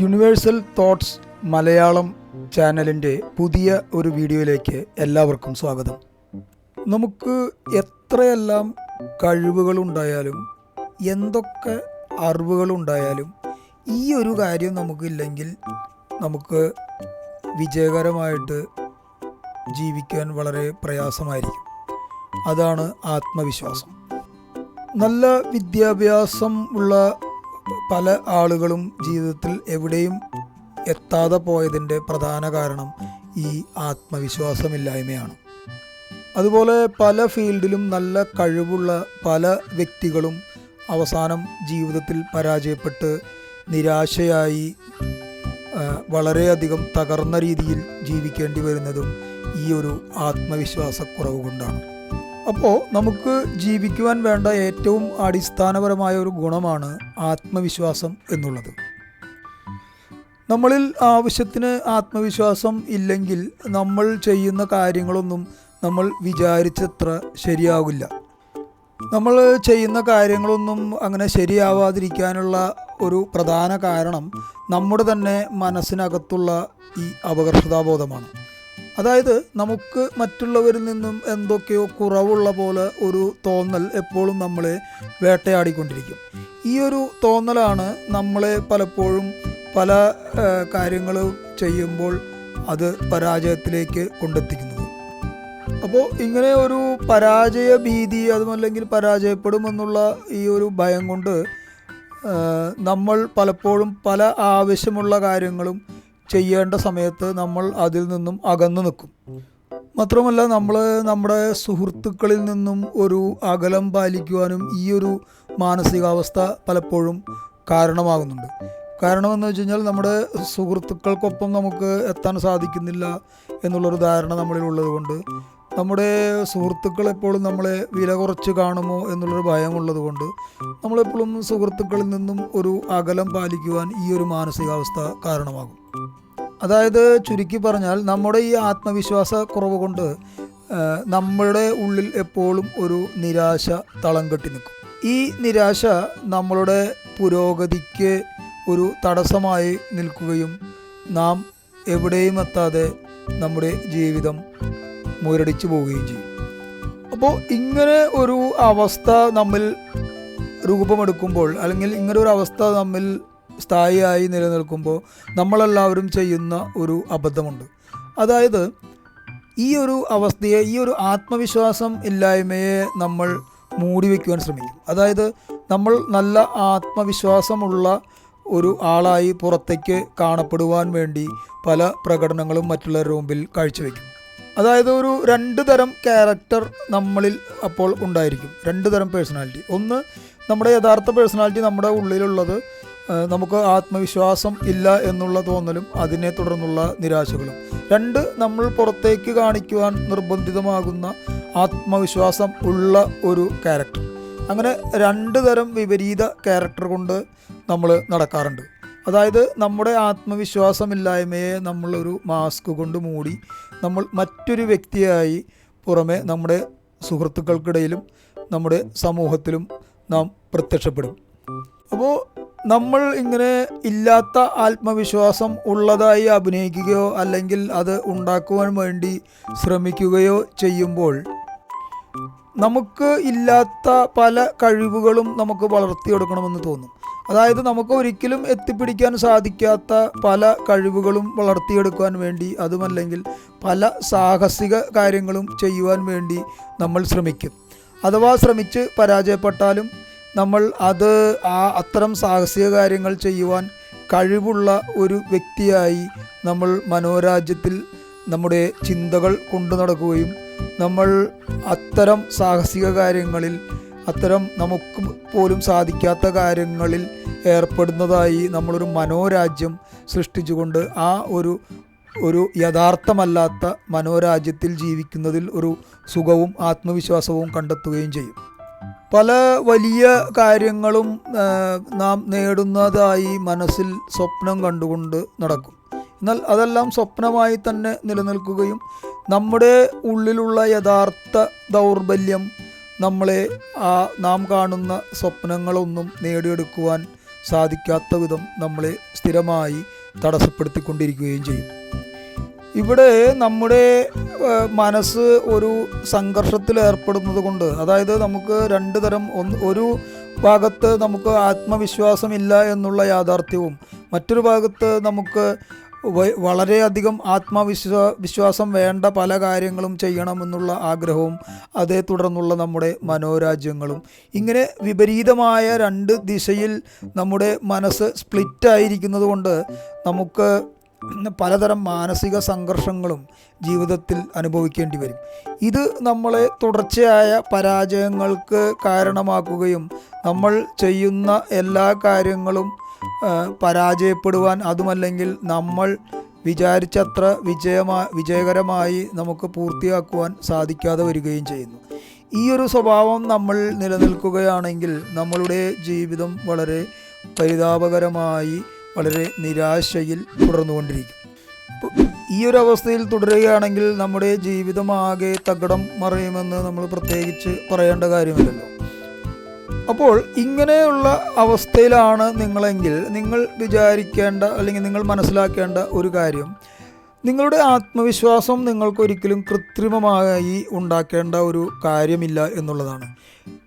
Universal thoughts Malayalam ചാനലിന്റെ പുതിയ ഒരു വീഡിയോയിലേക്ക് എല്ലാവർക്കും സ്വാഗതം. നമുക്ക് എത്രയെല്ലാം കഴിവുകളുണ്ടായാലും എന്തൊക്കെ അറിവുകളുണ്ടായാലും ഈ ഒരു കാര്യം നമുക്കില്ലെങ്കിൽ നമുക്ക് വിജയകരമായിട്ട് ജീവിക്കാൻ വളരെ പ്രയാസമായിരിക്കും. അതാണ് ആത്മവിശ്വാസം. നല്ല വിദ്യാഭ്യാസം ഉള്ള പല ആളുകളും ജീവിതത്തിൽ എവിടെയും എത്താതെ പോയതിന്റെ പ്രധാന കാരണം ഈ ആത്മവിശ്വാസമില്ലായ്മയാണ്. അതുപോലെ പല ഫീൽഡിലും നല്ല കഴിവുള്ള പല വ്യക്തികളും അവസാനം ജീവിതത്തിൽ പരാജയപ്പെട്ട് നിരാശയായി വളരെയധികം തകർന്ന രീതിയിൽ ജീവിക്കേണ്ടി വരുന്നതും ഈ ഒരു ആത്മവിശ്വാസക്കുറവ് കൊണ്ടാണ്. അപ്പോൾ നമുക്ക് ജീവിക്കുവാൻ വേണ്ട ഏറ്റവും അടിസ്ഥാനപരമായ ഒരു ഗുണമാണ് ആത്മവിശ്വാസം എന്നുള്ളത്. നമ്മളിൽ ആവശ്യത്തിന് ആത്മവിശ്വാസം ഇല്ലെങ്കിൽ നമ്മൾ ചെയ്യുന്ന കാര്യങ്ങളൊന്നും നമ്മൾ വിചാരിച്ചത്ര ശരിയാവില്ല. നമ്മൾ ചെയ്യുന്ന കാര്യങ്ങളൊന്നും അങ്ങനെ ശരിയാവാതിരിക്കാനുള്ള ഒരു പ്രധാന കാരണം നമ്മുടെ തന്നെ മനസ്സിനകത്തുള്ള ഈ അപകർഷതാബോധമാണ്. അതായത് നമുക്ക് മറ്റുള്ളവരിൽ നിന്നും എന്തൊക്കെയോ കുറവുള്ള പോലെ ഒരു തോന്നൽ എപ്പോഴും നമ്മളെ വേട്ടയാടിക്കൊണ്ടിരിക്കും. ഈ ഒരു തോന്നലാണ് നമ്മളെ പലപ്പോഴും പല കാര്യങ്ങൾ ചെയ്യുമ്പോൾ അത് പരാജയത്തിലേക്ക് കൊണ്ടെത്തിക്കുന്നത്. അപ്പോൾ ഇങ്ങനെ ഒരു പരാജയ ഭീതി അതുമല്ലെങ്കിൽ പരാജയപ്പെടുമെന്നുള്ള ഈ ഒരു ഭയം കൊണ്ട് നമ്മൾ പലപ്പോഴും പല ആവശ്യമുള്ള കാര്യങ്ങളും ചെയ്യേണ്ട സമയത്ത് നമ്മൾ അതിൽ നിന്നും അകന്നു നിൽക്കും. മാത്രമല്ല നമ്മൾ നമ്മുടെ സുഹൃത്തുക്കളിൽ നിന്നും ഒരു അകലം പാലിക്കുവാനും ഈ ഒരു മാനസികാവസ്ഥ പലപ്പോഴും കാരണമാകുന്നുണ്ട്. കാരണമെന്ന് വെച്ച് കഴിഞ്ഞാൽ നമ്മുടെ സുഹൃത്തുക്കൾക്കൊപ്പം നമുക്ക് എത്താൻ സാധിക്കുന്നില്ല എന്നുള്ളൊരു ധാരണ നമ്മളിൽ ഉള്ളതുകൊണ്ട് നമ്മുടെ സുഹൃത്തുക്കൾ എപ്പോഴും നമ്മളെ വില കുറച്ച് കാണുമോ എന്നുള്ളൊരു ഭയമുള്ളത് കൊണ്ട് നമ്മളെപ്പോഴും സുഹൃത്തുക്കളിൽ നിന്നും ഒരു അകലം പാലിക്കുവാൻ ഈ ഒരു മാനസികാവസ്ഥ കാരണമാകും. അതായത് ചുരുക്കി പറഞ്ഞാൽ നമ്മുടെ ഈ ആത്മവിശ്വാസ കുറവ് കൊണ്ട് നമ്മുടെ ഉള്ളിൽ എപ്പോഴും ഒരു നിരാശ തളം കെട്ടി നിൽക്കും. ഈ നിരാശ നമ്മളുടെ പുരോഗതിക്ക് ഒരു തടസ്സമായി നിൽക്കുകയും നാം എവിടെയും എത്താതെ നമ്മുടെ ജീവിതം മുരടിച്ചു പോവുകയും ചെയ്യും. അപ്പോൾ ഇങ്ങനെ ഒരു അവസ്ഥ നമ്മിൽ രൂപമെടുക്കുമ്പോൾ അല്ലെങ്കിൽ ഇങ്ങനെ ഒരു അവസ്ഥ നമ്മിൽ സ്ഥായിയായി നിലനിൽക്കുമ്പോൾ നമ്മളെല്ലാവരും ചെയ്യുന്ന ഒരു അബദ്ധമുണ്ട്. അതായത് ഈ ഒരു അവസ്ഥയെ ഈ ഒരു ആത്മവിശ്വാസം ഇല്ലായ്മയെ നമ്മൾ മൂടി വയ്ക്കുവാൻ ശ്രമിക്കും. അതായത് നമ്മൾ നല്ല ആത്മവിശ്വാസമുള്ള ഒരു ആളായി പുറത്തേക്ക് കാണപ്പെടുവാൻ വേണ്ടി പല പ്രകടനങ്ങളും മറ്റുള്ളവരുടെ മുമ്പിൽ കാഴ്ചവെക്കും. അതായത് ഒരു രണ്ട് തരം ക്യാരക്ടർ നമ്മളിൽ അപ്പോൾ ഉണ്ടായിരിക്കും. രണ്ട് തരം പേഴ്സണാലിറ്റി ഒന്ന് നമ്മുടെ യഥാർത്ഥ പേഴ്സണാലിറ്റി നമ്മുടെ ഉള്ളിലുള്ളത് നമുക്ക് ആത്മവിശ്വാസം ഇല്ല എന്നുള്ള തോന്നലും അതിനെ തുടർന്നുള്ള നിരാശകളും. രണ്ട് നമ്മൾ പുറത്തേക്ക് കാണിക്കുവാൻ നിർബന്ധിതമാകുന്ന ആത്മവിശ്വാസം ഉള്ള ഒരു ക്യാരക്ടർ അങ്ങനെ രണ്ട് തരം വിപരീത ക്യാരക്ടർ കൊണ്ട് നമ്മൾ നടക്കാറുണ്ട്. അതായത് നമ്മുടെ ആത്മവിശ്വാസമില്ലായ്മയെ നമ്മളൊരു മാസ്ക് കൊണ്ട് മൂടി നമ്മൾ മറ്റൊരു വ്യക്തിയായി പുറമെ നമ്മുടെ സുഹൃത്തുക്കൾക്കിടയിലും നമ്മുടെ സമൂഹത്തിലും നാം പ്രത്യക്ഷപ്പെടും. അപ്പോൾ നമ്മൾ ഇങ്ങനെ ഇല്ലാത്ത ആത്മവിശ്വാസം ഉള്ളതായി അഭിനയിക്കുകയോ അല്ലെങ്കിൽ അത് ഉണ്ടാക്കുവാൻ വേണ്ടി ശ്രമിക്കുകയോ ചെയ്യുമ്പോൾ നമുക്ക് ഇല്ലാത്ത പല കഴിവുകളും നമുക്ക് വളർത്തിയെടുക്കണമെന്ന് തോന്നും. അതായത് നമുക്ക് ഒരിക്കലും എത്തിപ്പിടിക്കാൻ സാധിക്കാത്ത പല കഴിവുകളും വളർത്തിയെടുക്കുവാൻ വേണ്ടി അതുമല്ലെങ്കിൽ പല സാഹസിക കാര്യങ്ങളും ചെയ്യുവാൻ വേണ്ടി നമ്മൾ ശ്രമിക്കും. അഥവാ ശ്രമിച്ച് പരാജയപ്പെട്ടാലും നമ്മൾ അത് ആ അത്തരം സാഹസിക കാര്യങ്ങൾ ചെയ്യുവാൻ കഴിവുള്ള ഒരു വ്യക്തിയായി നമ്മൾ മനോരാജ്യത്തിൽ നമ്മുടെ ചിന്തകൾ കൊണ്ടു നടക്കുകയും നമ്മൾ അത്തരം സാഹസിക കാര്യങ്ങളിൽ അത്തരം നമുക്ക് പോലും സാധിക്കാത്ത കാര്യങ്ങളിൽ ഏർപ്പെടുന്നതായി നമ്മളൊരു മനോരാജ്യം സൃഷ്ടിച്ചുകൊണ്ട് ആ ഒരു ഒരു യഥാർത്ഥമല്ലാത്ത മനോരാജ്യത്തിൽ ജീവിക്കുന്നതിൽ ഒരു സുഖവും ആത്മവിശ്വാസവും കണ്ടെത്തുകയും ചെയ്യും. പല വലിയ കാര്യങ്ങളും നാം നേടുന്നതായി മനസ്സിൽ സ്വപ്നം കണ്ടുകൊണ്ട് നടക്കും. എന്നാൽ അതെല്ലാം സ്വപ്നമായി തന്നെ നിലനിൽക്കുകയും നമ്മുടെ ഉള്ളിലുള്ള യഥാർത്ഥ ദൗർബല്യം നമ്മളെ ആ നാം കാണുന്ന സ്വപ്നങ്ങളൊന്നും നേടിയെടുക്കുവാൻ സാധിക്കാത്ത വിധം നമ്മളെ സ്ഥിരമായി തടസ്സപ്പെടുത്തിക്കൊണ്ടിരിക്കുകയും ചെയ്യും. ഇവിടെ നമ്മുടെ മനസ്സ് ഒരു സംഘർഷത്തിൽ ഏർപ്പെടുന്നത് കൊണ്ട് അതായത് നമുക്ക് രണ്ട് തരം ഒന്ന് ഒരു ഭാഗത്ത് നമുക്ക് ആത്മവിശ്വാസമില്ല എന്നുള്ള യാഥാർത്ഥ്യവും മറ്റൊരു ഭാഗത്ത് നമുക്ക് വളരെയധികം ആത്മവിശ്വാ വിശ്വാസം വേണ്ട പല കാര്യങ്ങളും ചെയ്യണമെന്നുള്ള ആഗ്രഹവും അതേ തുടർന്നുള്ള നമ്മുടെ മനോരാജ്യങ്ങളും. ഇങ്ങനെ വിപരീതമായ രണ്ട് ദിശയിൽ നമ്മുടെ മനസ്സ് സ്പ്ലിറ്റായിരിക്കുന്നത് കൊണ്ട് നമുക്ക് പലതരം മാനസിക സംഘർഷങ്ങളും ജീവിതത്തിൽ അനുഭവിക്കേണ്ടി വരും. ഇത് നമ്മളെ തുടർച്ചയായ പരാജയങ്ങൾക്ക് കാരണമാക്കുകയും നമ്മൾ ചെയ്യുന്ന എല്ലാ കാര്യങ്ങളും പരാജയപ്പെടുവാൻ അതുമല്ലെങ്കിൽ നമ്മൾ വിചാരിച്ചത്ര വിജയമാ വിജയകരമായി നമുക്ക് പൂർത്തിയാക്കുവാൻ സാധിക്കാതെ വരികയും ചെയ്യുന്നു. ഈ ഒരു സ്വഭാവം നമ്മൾ നിലനിൽക്കുകയാണെങ്കിൽ നമ്മളുടെ ജീവിതം വളരെ പരിതാപകരമായി വളരെ നിരാശയിൽ തുടർന്നുകൊണ്ടിരിക്കും. ഈ ഒരു അവസ്ഥയിൽ തുടരുകയാണെങ്കിൽ നമ്മുടെ ജീവിതമാകെ തകടം മറയുമെന്ന് നമ്മൾ പ്രത്യേകിച്ച് പറയേണ്ട കാര്യമില്ലല്ലോ. അപ്പോൾ ഇങ്ങനെയുള്ള അവസ്ഥയിലാണ് നിങ്ങളെങ്കിൽ നിങ്ങൾ വിചാരിക്കേണ്ട അല്ലെങ്കിൽ നിങ്ങൾ മനസ്സിലാക്കേണ്ട ഒരു കാര്യം. നിങ്ങളുടെ ആത്മവിശ്വാസം നിങ്ങൾക്കൊരിക്കലും കൃത്രിമമായി ഉണ്ടാക്കേണ്ട ഒരു കാര്യമില്ല എന്നുള്ളതാണ്.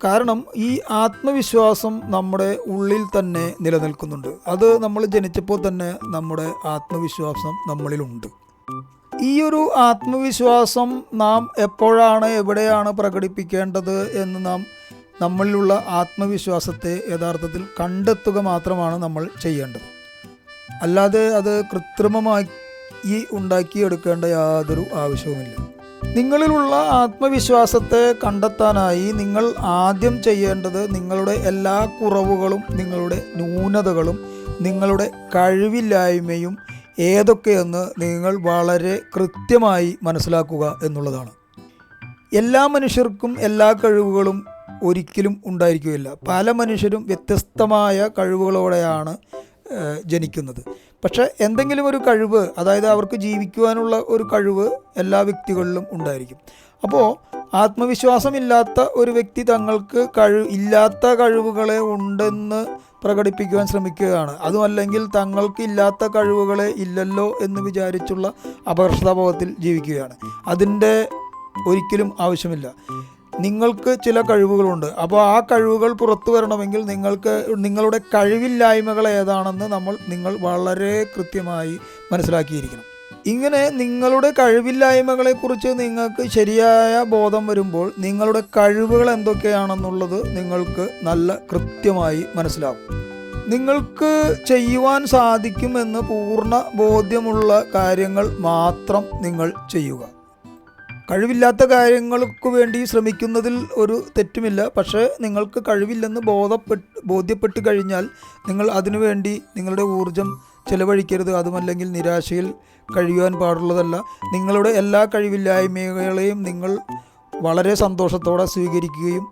കാരണം ഈ ആത്മവിശ്വാസം നമ്മുടെ ഉള്ളിൽ തന്നെ നിലനിൽക്കുന്നുണ്ട്. അത് നമ്മൾ ജനിച്ചപ്പോൾ തന്നെ നമ്മുടെ ആത്മവിശ്വാസം നമ്മളിലുണ്ട്. ഈ ഒരു ആത്മവിശ്വാസം നാം എപ്പോഴാണ് എവിടെയാണ് പ്രകടിപ്പിക്കേണ്ടത് എന്ന് നാം നമ്മളിലുള്ള ആത്മവിശ്വാസത്തെ യഥാർത്ഥത്തിൽ കണ്ടെത്തുക മാത്രമാണ് നമ്മൾ ചെയ്യേണ്ടത്. അല്ലാതെ അത് കൃത്രിമമായി ഉണ്ടാക്കിയെടുക്കേണ്ട യാതൊരു ആവശ്യവുമില്ല. നിങ്ങളിലുള്ള ആത്മവിശ്വാസത്തെ കണ്ടെത്താനായി നിങ്ങൾ ആദ്യം ചെയ്യേണ്ടത് നിങ്ങളുടെ എല്ലാ കുറവുകളും നിങ്ങളുടെ ന്യൂനതകളും നിങ്ങളുടെ കഴിവില്ലായ്മയും ഏതൊക്കെയെന്ന് നിങ്ങൾ വളരെ കൃത്യമായി മനസ്സിലാക്കുക എന്നുള്ളതാണ്. എല്ലാ മനുഷ്യർക്കും എല്ലാ കഴിവുകളും ഒരിക്കലും ഉണ്ടായിരിക്കുകയില്ല. പല മനുഷ്യരും വ്യത്യസ്തമായ കഴിവുകളോടെയാണ് ജനിക്കുന്നത്. പക്ഷേ എന്തെങ്കിലും ഒരു കഴിവ് അതായത് അവർക്ക് ജീവിക്കുവാനുള്ള ഒരു കഴിവ് എല്ലാ വ്യക്തികളിലും ഉണ്ടായിരിക്കും. അപ്പോൾ ആത്മവിശ്വാസമില്ലാത്ത ഒരു വ്യക്തി തങ്ങൾക്ക് കഴിവ് ഇല്ലാത്ത കഴിവുകളെ ഉണ്ടെന്ന് പ്രകടിപ്പിക്കുവാൻ ശ്രമിക്കുകയാണ്. അതുമല്ലെങ്കിൽ തങ്ങൾക്ക് ഇല്ലാത്ത കഴിവുകളെ ഇല്ലല്ലോ എന്ന് വിചാരിച്ചുള്ള അപകർഷതാബോധത്തിൽ ജീവിക്കുകയാണ്. അതിന്റെ ഒരിക്കലും ആവശ്യമില്ല. നിങ്ങൾക്ക് ചില കഴിവുകളുണ്ട്. അപ്പോൾ ആ കഴിവുകൾ പുറത്തു വരണമെങ്കിൽ നിങ്ങൾക്ക് നിങ്ങളുടെ കഴിവില്ലായ്മകൾ ഏതാണെന്ന് നമ്മൾ നിങ്ങൾ വളരെ കൃത്യമായി മനസ്സിലാക്കിയിരിക്കണം. ഇങ്ങനെ നിങ്ങളുടെ കഴിവില്ലായ്മകളെക്കുറിച്ച് നിങ്ങൾക്ക് ശരിയായ ബോധം വരുമ്പോൾ നിങ്ങളുടെ കഴിവുകൾ എന്തൊക്കെയാണെന്നുള്ളത് നിങ്ങൾക്ക് നല്ല കൃത്യമായി മനസ്സിലാവും. നിങ്ങൾക്ക് ചെയ്യുവാൻ സാധിക്കുമെന്ന് പൂർണ ബോധ്യമുള്ള കാര്യങ്ങൾ മാത്രം നിങ്ങൾ ചെയ്യുക. കഴിവില്ലാത്ത കാര്യങ്ങൾക്ക് വേണ്ടി ശ്രമിക്കുന്നതിൽ ഒരു തെറ്റുമില്ല. പക്ഷേ നിങ്ങൾക്ക് കഴിവില്ലെന്ന് ബോധപ്പെട്ട് ബോധ്യപ്പെട്ട് കഴിഞ്ഞാൽ നിങ്ങൾ അതിനുവേണ്ടി നിങ്ങളുടെ ഊർജം ചെലവഴിക്കരുത്. അതുമല്ലെങ്കിൽ നിരാശയിൽ കഴിയുവാൻ പാടുള്ളതല്ല. നിങ്ങളുടെ എല്ലാ കഴിവില്ലായ്മകളെയും നിങ്ങൾ വളരെ സന്തോഷത്തോടെ സ്വീകരിക്കുകയും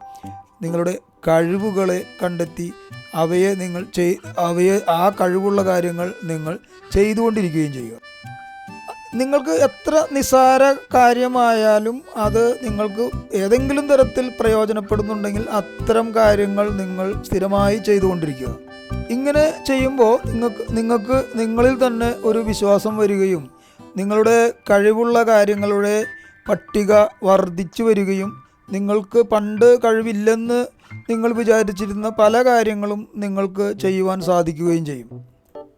നിങ്ങളുടെ കഴിവുകളെ കണ്ടെത്തി അവയെ നിങ്ങൾ ചെയ് അവയെ ആ കഴിവുള്ള കാര്യങ്ങൾ നിങ്ങൾ ചെയ്തുകൊണ്ടിരിക്കുകയും ചെയ്യുക. നിങ്ങൾക്ക് എത്ര നിസ്സാര കാര്യമായാലും അത് നിങ്ങൾക്ക് ഏതെങ്കിലും തരത്തിൽ പ്രയോജനപ്പെടുന്നുണ്ടെങ്കിൽ അത്തരം കാര്യങ്ങൾ നിങ്ങൾ സ്ഥിരമായി ചെയ്തുകൊണ്ടിരിക്കുക. ഇങ്ങനെ ചെയ്യുമ്പോൾ നിങ്ങൾക്ക് നിങ്ങൾക്ക് നിങ്ങളിൽ തന്നെ ഒരു വിശ്വാസം വരികയും നിങ്ങളുടെ കഴിവുള്ള കാര്യങ്ങളുടെ പട്ടിക വർദ്ധിച്ചു വരികയും നിങ്ങൾക്ക് പണ്ട് കഴിവില്ലെന്ന് നിങ്ങൾ വിചാരിച്ചിരുന്ന പല കാര്യങ്ങളും നിങ്ങൾക്ക് ചെയ്യുവാൻ സാധിക്കുകയും ചെയ്യും.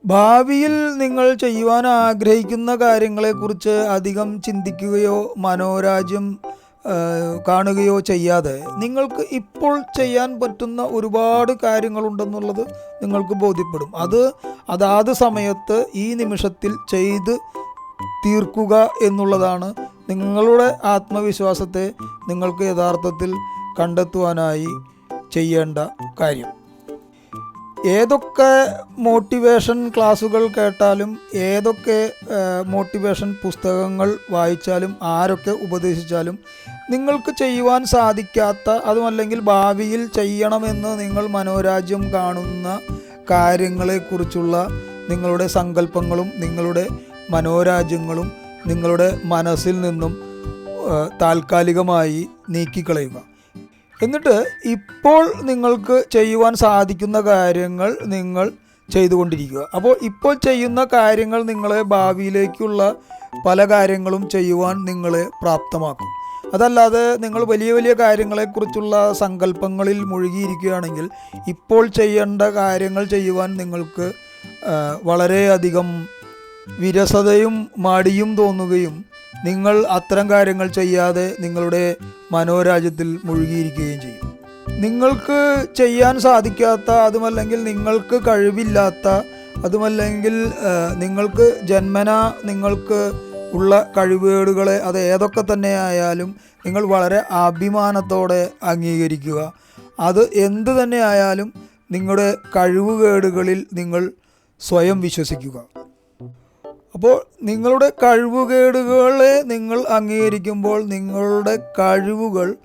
ഭാവിയിൽ നിങ്ങൾ ചെയ്യുവാൻ ആഗ്രഹിക്കുന്ന കാര്യങ്ങളെക്കുറിച്ച് അധികം ചിന്തിക്കുകയോ മനോരാജ്യം കാണുകയോ ചെയ്യാതെ നിങ്ങൾക്ക് ഇപ്പോൾ ചെയ്യാൻ പറ്റുന്ന ഒരുപാട് കാര്യങ്ങളുണ്ടെന്നുള്ളത് നിങ്ങൾക്ക് ബോധ്യപ്പെടും. അത് അതാത് സമയത്ത് ഈ നിമിഷത്തിൽ ചെയ്ത് തീർക്കുക എന്നുള്ളതാണ് നിങ്ങളുടെ ആത്മവിശ്വാസത്തെ നിങ്ങൾക്ക് യഥാർത്ഥത്തിൽ കണ്ടെത്തുവാനായി ചെയ്യേണ്ട കാര്യം. ഏതൊക്കെ മോട്ടിവേഷൻ ക്ലാസ്സുകൾ കേട്ടാലും ഏതൊക്കെ മോട്ടിവേഷൻ പുസ്തകങ്ങൾ വായിച്ചാലും ആരൊക്കെ ഉപദേശിച്ചാലും നിങ്ങൾക്ക് ചെയ്യുവാൻ സാധിക്കാത്ത അതുമല്ലെങ്കിൽ ഭാവിയിൽ ചെയ്യണമെന്ന് നിങ്ങൾ മനോരാജ്യം കാണുന്ന കാര്യങ്ങളെക്കുറിച്ചുള്ള നിങ്ങളുടെ സങ്കല്പങ്ങളും നിങ്ങളുടെ മനോരാജ്യങ്ങളും നിങ്ങളുടെ മനസ്സിൽ നിന്നും താൽക്കാലികമായി നീക്കിക്കളയുക. എന്നിട്ട് ഇപ്പോൾ നിങ്ങൾക്ക് ചെയ്യുവാൻ സാധിക്കുന്ന കാര്യങ്ങൾ നിങ്ങൾ ചെയ്തുകൊണ്ടിരിക്കുക. അപ്പോൾ ഇപ്പോൾ ചെയ്യുന്ന കാര്യങ്ങൾ നിങ്ങളെ ഭാവിയിലേക്കുള്ള പല കാര്യങ്ങളും ചെയ്യുവാൻ നിങ്ങളെ പ്രാപ്തമാക്കും. അതല്ലാതെ നിങ്ങൾ വലിയ വലിയ കാര്യങ്ങളെക്കുറിച്ചുള്ള സങ്കല്പങ്ങളിൽ മുഴുകിയിരിക്കുകയാണെങ്കിൽ ഇപ്പോൾ ചെയ്യേണ്ട കാര്യങ്ങൾ ചെയ്യുവാൻ നിങ്ങൾക്ക് വളരെയധികം വിരസതയും മടിയും തോന്നുകയും നിങ്ങൾ അത്തരം കാര്യങ്ങൾ ചെയ്യാതെ നിങ്ങളുടെ മനോരാജ്യത്തിൽ മുഴുകിയിരിക്കുകയും ചെയ്യും. നിങ്ങൾക്ക് ചെയ്യാൻ സാധിക്കാത്ത അതുമല്ലെങ്കിൽ നിങ്ങൾക്ക് കഴിവില്ലാത്ത അതുമല്ലെങ്കിൽ നിങ്ങൾക്ക് ജന്മന നിങ്ങൾക്ക് ഉള്ള കഴിവുകേടുകളെ അത് ഏതൊക്കെ തന്നെ ആയാലും നിങ്ങൾ വളരെ അഭിമാനത്തോടെ അംഗീകരിക്കുക. അത് എന്ത് തന്നെ ആയാലും നിങ്ങളുടെ കഴിവുകേടുകളിൽ നിങ്ങൾ സ്വയം വിശ്വസിക്കുക. അപ്പോൾ നിങ്ങളുടെ കഴിവുകേടുകളെ നിങ്ങൾ അംഗീകരിക്കുമ്പോൾ നിങ്ങളുടെ കഴിവുകൾ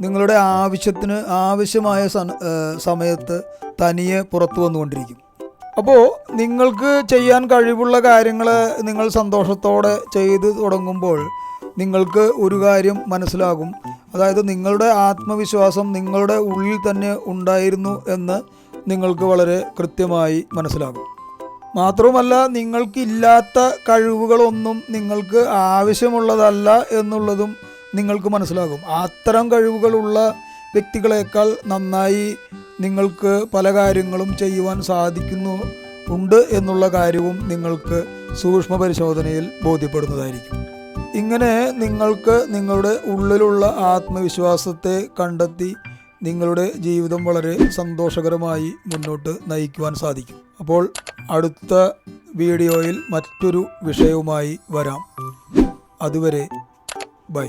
നിങ്ങളുടെ ആവശ്യത്തിന് ആവശ്യമായ സമയത്ത് തനിയെ പുറത്തു വന്നുകൊണ്ടിരിക്കും. അപ്പോൾ നിങ്ങൾക്ക് ചെയ്യാൻ കഴിവുള്ള കാര്യങ്ങൾ നിങ്ങൾ സന്തോഷത്തോടെ ചെയ്തു തുടങ്ങുമ്പോൾ നിങ്ങൾക്ക് ഒരു കാര്യം മനസ്സിലാകും. അതായത് നിങ്ങളുടെ ആത്മവിശ്വാസം നിങ്ങളുടെ ഉള്ളിൽ തന്നെ ഉണ്ടായിരുന്നു എന്ന് നിങ്ങൾക്ക് വളരെ കൃത്യമായി മനസ്സിലാകും. മാത്രവുമല്ല നിങ്ങൾക്കില്ലാത്ത കഴിവുകളൊന്നും നിങ്ങൾക്ക് ആവശ്യമുള്ളതല്ല എന്നുള്ളതും നിങ്ങൾക്ക് മനസ്സിലാകും. അത്തരം കഴിവുകളുള്ള വ്യക്തികളെക്കാൾ നന്നായി നിങ്ങൾക്ക് പല കാര്യങ്ങളും ചെയ്യുവാൻ സാധിക്കുന്നു ഉണ്ട് എന്നുള്ള കാര്യവും നിങ്ങൾക്ക് സൂക്ഷ്മ പരിശോധനയിൽ ബോധ്യപ്പെടുന്നതായിരിക്കും. ഇങ്ങനെ നിങ്ങൾക്ക് നിങ്ങളുടെ ഉള്ളിലുള്ള ആത്മവിശ്വാസത്തെ കണ്ടെത്തി നിങ്ങളുടെ ജീവിതം വളരെ സന്തോഷകരമായി മുന്നോട്ട് നയിക്കുവാൻ സാധിക്കും. അപ്പോൾ അടുത്ത വീഡിയോയിൽ മറ്റൊരു വിഷയവുമായി വരാം. അതുവരെ ബൈ.